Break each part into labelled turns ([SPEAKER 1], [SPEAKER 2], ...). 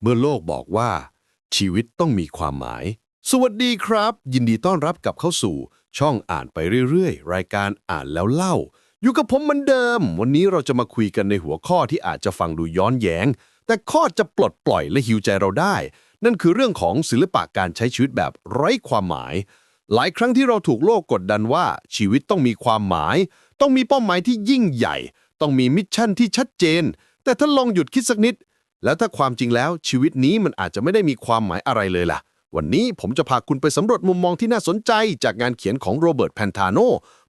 [SPEAKER 1] เมื่อโลกบอกว่า ชีวิตต้องมีความหมาย สวัสดีครับ ยินดีต้อนรับกลับเข้าสู่ ช่องอ่านไปเรื่อยๆ รายการอ่านแล้วเล่า อยู่กับผมเหมือนเดิม วันนี้เราจะมาคุยกันในหัวข้อที่อาจจะฟังดูย้อนแย้ง แต่ข้อจะปลดปล่อยและฮิวใจเราได้ นั่นคือเรื่องของศิลปะการใช้ชีวิตแบบไร้ความหมาย หลายครั้งที่เราถูกโลกกดดันว่า ชีวิตต้องมีความหมาย ต้องมีเป้าหมายที่ยิ่งใหญ่ ต้องมีมิชชั่นที่ชัดเจนแต่ถ้าลองหยุดคิดสักนิด แล้วถ้าความจริงแล้วชีวิตนี้มันอาจจะไม่ได้มีความหมายอะไรเลยล่ะ วันนี้ผมจะพาคุณไปสำรวจมุมมองที่น่าสนใจ จากงานเขียนของโรเบิร์ตแพนทาโน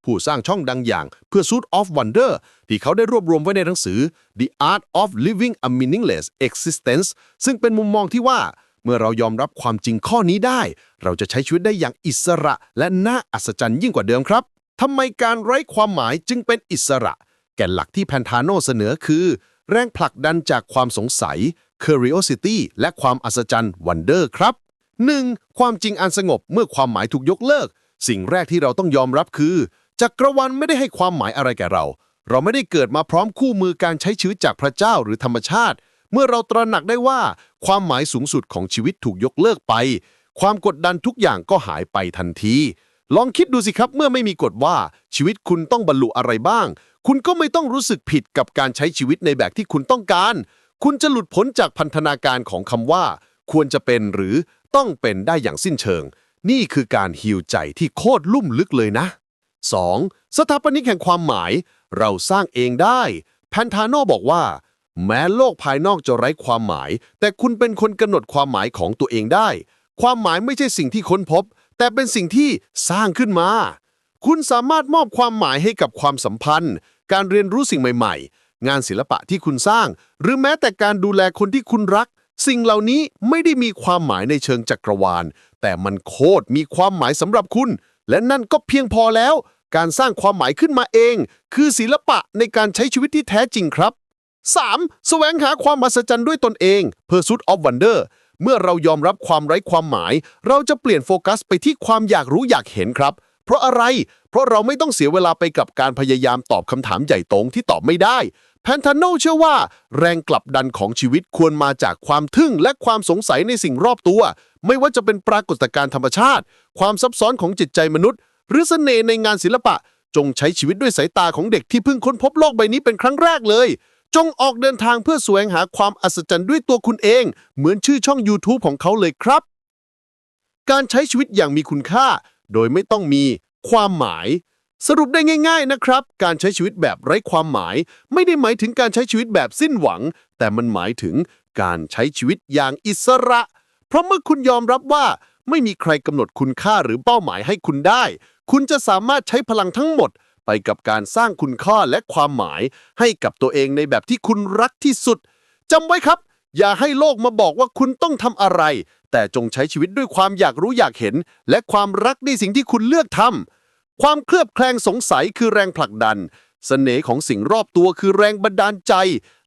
[SPEAKER 1] ผู้สร้างช่องดังอย่างเพื่อ Suit of Wonder ที่เขาได้รวบรวมไว้ในหนังสือ The Art of Living a Meaningless Existence ซึ่งเป็นมุมมองที่ว่า เมื่อเรายอมรับความจริงข้อนี้ได้ เราจะใช้ชีวิตได้อย่างอิสระ และน่าอัศจรรย์ยิ่งกว่าเดิมครับทำไมการไร้ความหมายจึงเป็นอิสระ แก่นหลักที่แพนทาโนเสนอคือ แรงผลักดันจากความสงสัย curiosity และความอัศจรรย์ wonder ครับ 1. ความจริงอันสงบเมื่อความหมายถูกยกเลิก สิ่งแรกที่เราต้องยอมรับคือ จักรวาลไม่ได้ให้ความหมายอะไรแก่เรา เราไม่ได้เกิดมาพร้อมคู่มือการใช้ชีวิตจากพระเจ้าหรือธรรมชาติ เมื่อเราตระหนักได้ว่า ความหมายสูงสุดของชีวิตถูกยกเลิกไป ความกดดันทุกอย่างก็หายไปทันที ลองคิดดูสิครับเมื่อไม่มีกฎว่าชีวิตคุณต้องบรรลุอะไรบ้าง คุณก็ไม่ต้องรู้สึกผิดกับการใช้ชีวิตในแบบที่คุณต้องการ คุณจะหลุดพ้นจากพันธนาการของคำว่า ควรจะเป็นหรือต้องเป็นได้อย่างสิ้นเชิง นี่คือการฮิวใจที่โคตรลุ่มลึกเลยนะ 2. สถาปนิกแห่งความหมาย เราสร้างเองได้แพนทาโนบอกว่า แม้โลกภายนอกจะไร้ความหมาย แต่คุณเป็นคนกำหนดความหมายของตัวเองได้ ความหมายไม่ใช่สิ่งที่ค้นพบ แต่เป็นสิ่งที่สร้างขึ้นมา คุณสามารถมอบความหมายให้กับความสัมพันธ์ การเรียนรู้สิ่งใหม่ ๆ งานศิลปะที่คุณสร้าง หรือแม้แต่การดูแลคนที่คุณรัก สิ่งเหล่านี้ไม่ได้มีความหมายในเชิงจักรวาล แต่มันโคตรมีความหมายสำหรับคุณ และนั่นก็เพียงพอแล้ว การสร้างความหมายขึ้นมาเอง คือศิลปะในการใช้ชีวิตที่แท้จริงครับ 3. แสวงหาความมหัศจรรย์ด้วยตนเอง Pursuit of Wonder เมื่อเรายอมรับความไร้ความหมาย เราจะเปลี่ยนโฟกัสไปที่ความอยากรู้อยากเห็นครับ เพราะอะไร เพราะเราไม่ต้องเสียเวลาไปกับการพยายามตอบคำถามใหญ่โตงที่ตอบไม่ได้แพนทานโนเชื่อว่า แรงกลับดันของชีวิตควรมาจากความทึ่งและความสงสัยในสิ่งรอบตัว ไม่ว่าจะเป็นปรากฏการณ์ธรรมชาติ ความซับซ้อนของจิตใจมนุษย์ หรือเสน่ห์ในงานศิลปะ จงใช้ชีวิตด้วยสายตาของเด็กที่เพิ่งค้นพบโลกใบนี้เป็นครั้งแรกเลย จงออกเดินทางเพื่อแสวงหาความอัศจรรย์ด้วยตัวคุณเอง เหมือนชื่อช่อง YouTube ของเขาเลยครับ การใช้ชีวิตอย่างมีคุณค่า โดยไม่ต้องมีความหมาย สรุปได้ง่าย ๆนะครับ การใช้ชีวิตแบบไร้ความหมาย ไม่ได้หมายถึงการใช้ชีวิตแบบสิ้นหวัง แต่มันหมายถึงการใช้ชีวิตอย่างอิสระ เพราะเมื่อคุณยอมรับว่าไม่มีใครกำหนดคุณค่าหรือเป้าหมายให้คุณได้ คุณจะสามารถใช้พลังทั้งหมด ไปกับการสร้างคุณค่าและความหมายให้กับตัวเองในแบบที่คุณรักที่สุดจำไว้ครับ อย่าให้โลกมาบอกว่าคุณต้องทำอะไร แต่จงใช้ชีวิตด้วยความอยากรู้อยากเห็น และความรักในสิ่งที่คุณเลือกทำความเคลือบแคลงสงสัยคือแรงผลักดันเสน่ห์ของสิ่งรอบตัวคือแรงบันดาลใจ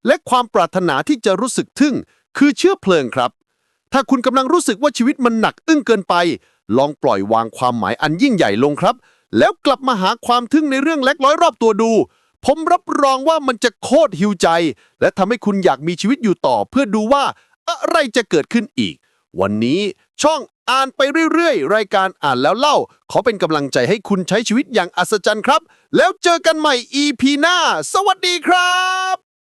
[SPEAKER 1] และความปรารถนาที่จะรู้สึกทึ่ง คือเชื้อเพลิงครับ ถ้าคุณกำลังรู้สึกว่าชีวิตมันหนักอึ้งเกินไป ลองปล่อยวางความหมายอันยิ่งใหญ่ลงครับ แล้วกลับมาหาความทึ่งในเรื่องเล็กน้อยรอบตัวดู ผมรับรองว่ามันจะโคตรหิวใจ และทำให้คุณอยากมีชีวิตอยู่ต่อ เพื่อดูว่าอะไรจะเกิดขึ้นอีก วันนี้ช่องอ่านไปเรื่อยๆ รายการอ่านแล้วเล่า ขอเป็นกำลังใจให้คุณใช้ชีวิตอย่างอัศจรรย์ครับ แล้วเจอกันใหม่ EP หน้า สวัสดีครับ